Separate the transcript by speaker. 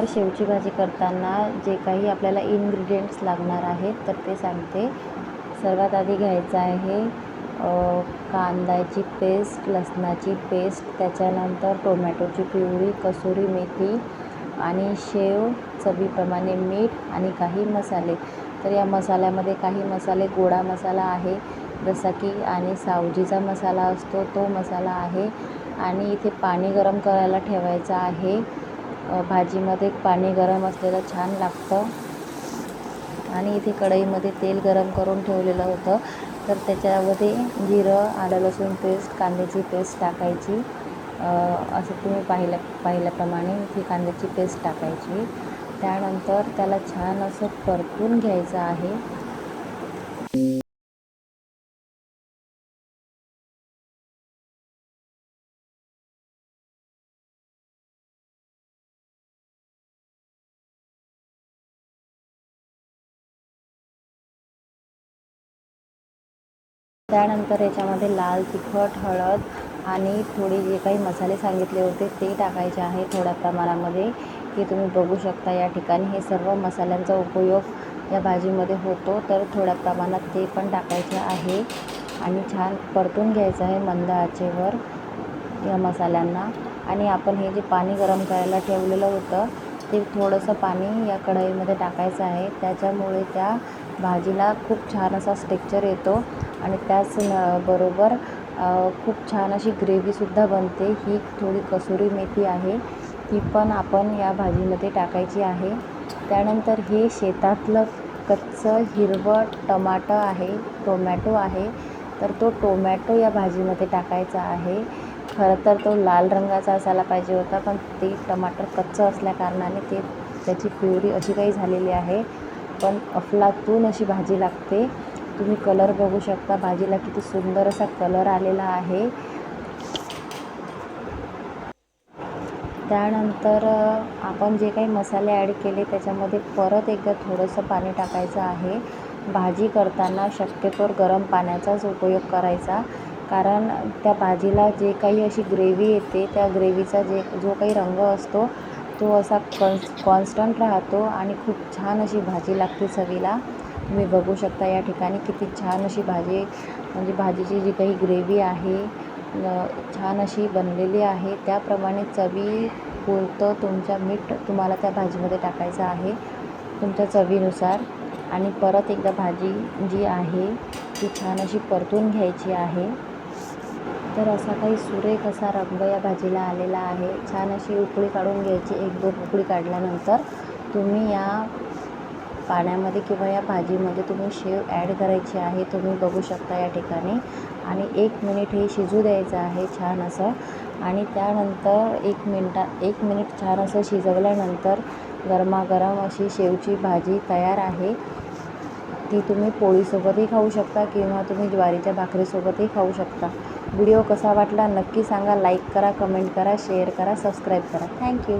Speaker 1: तर शेवची भाजी करताना जे काही आपल्याला इन्ग्रेडियंट्स लागणार आहेत तर ते सांगते. सर्वात आधी घ्यायचं आहे कांद्याची पेस्ट लसणाची पेस्ट त्याच्यानंतर टोमॅटोची प्युरी कसुरी मेथी आणि शेव चवीप्रमाणे मीठ आणि काही मसाले. तर या मसाल्यामध्ये काही मसाले गोडा मसाला आहे जसा की आणि सावजीचा मसाला असतो तो मसाला आहे. आणि इथे पाणी गरम करायला ठेवायचं आहे. भाजीमध्ये पाणी गरम असलेलं छान लागतं. आणि इथे कढईमध्ये तेल गरम करून ठेवलेलं होतं. तर त्याच्यामध्ये जिरं आलं लसूण पेस्ट कांद्याची पेस्ट टाकायची. असं तुम्ही पाहिल्या पाहिल्याप्रमाणे इथे कांद्याची पेस्ट टाकायची. त्यानंतर त्याला छान असं परतून घ्यायचं आहे. त्यानंतर याच्यामध्ये लाल तिखट हळद आणि थोडे जे काही मसाले सांगितले होते ते टाकायचे आहे थोड्या प्रमाणामध्ये. हे तुम्ही बघू शकता या ठिकाणी. हे सर्व मसाल्यांचा उपयोग या भाजीमध्ये होतो तर थोड्या प्रमाणात ते पण टाकायचे आहे. आणि छान परतून घ्यायचं आहे मंद आचेवर या मसाल्यांना. आणि आपण हे जे पाणी गरम करायला ठेवलेलं होतं ते थोडंसं पाणी या कढईमध्ये टाकायचं आहे. त्याच्यामुळे त्या भाजीला खूप छान असा स्टेक्चर येतो. आणि त्याच बरोबर खूप छान अशी ग्रेव्हीसुद्धा बनते. ही थोडी कसुरी मेथी आहे. ती पण आपण या भाजीमध्ये टाकायची आहे. त्यानंतर हे शेतातलं कच्चं हिरवं टमाटं आहे टोमॅटो आहे. तर तो टोमॅटो या भाजीमध्ये टाकायचा आहे. खरं तर तो लाल रंगाचा असायला पाहिजे होता पण ते टमाटर कच्चं असल्याकारणाने ते त्याची प्युरी अशी काही झालेली आहे. पण अफलातून अशी भाजी लागते. तुम्ही कलर बघू शकता. भाजीला किती सुंदर असा कलर आलेला आहे. त्यानंतर आपण जे काही मसाले ॲड केले त्याच्यामध्ये परत एकदा थोडंसं पाणी टाकायचं आहे. भाजी करताना शक्यतोवर गरम पाण्याचाच उपयोग करायचा. कारण त्या भाजीला जे काही अशी ग्रेव्ही येते त्या ग्रेव्हीचा जे जो काही रंग असतो तो असा कॉन्स कॉन्स्टंट राहतो आणि खूप छान अशी भाजी लागते चवीला. तुम्ही बघू शकता या ठिकाणी किती छान अशी भाजी म्हणजे भाजीची जी काही ग्रेव्ही आहे छान अशी बनलेली आहे. त्याप्रमाणे चवी पुरतं तुमच्या मीठ तुम्हाला त्या भाजीमध्ये टाकायचं आहे तुमच्या चवीनुसार. आणि परत एकदा भाजी जी आहे ती छान अशी परतून घ्यायची आहे. तर असा काही सुरेख असा रंग या भाजीला आलेला आहे. छान अशी उकळी काढून घ्यायची एक दोन उकळी काढल्यानंतर तुम्ही या पाण्यामध्ये किंवा या भाजीमध्ये तुम्ही शेव ॲड करायची आहे तुम्ही बघू शकता या ठिकाणी. आणि एक मिनिट हे शिजू द्यायचं आहे छान असं. आणि त्यानंतर एक मिनटा एक मिनिट छान असं शिजवल्यानंतर गरमागरम अशी शेवची भाजी तयार आहे. ती तुम्ही पोळीसोबतही खाऊ शकता किंवा तुम्ही ज्वारीच्या भाकरीसोबतही खाऊ शकता. व्हिडिओ कसा वाटला नक्की सांगा. लाईक करा कमेंट करा शेअर करा सबस्क्राईब करा. थँक्यू.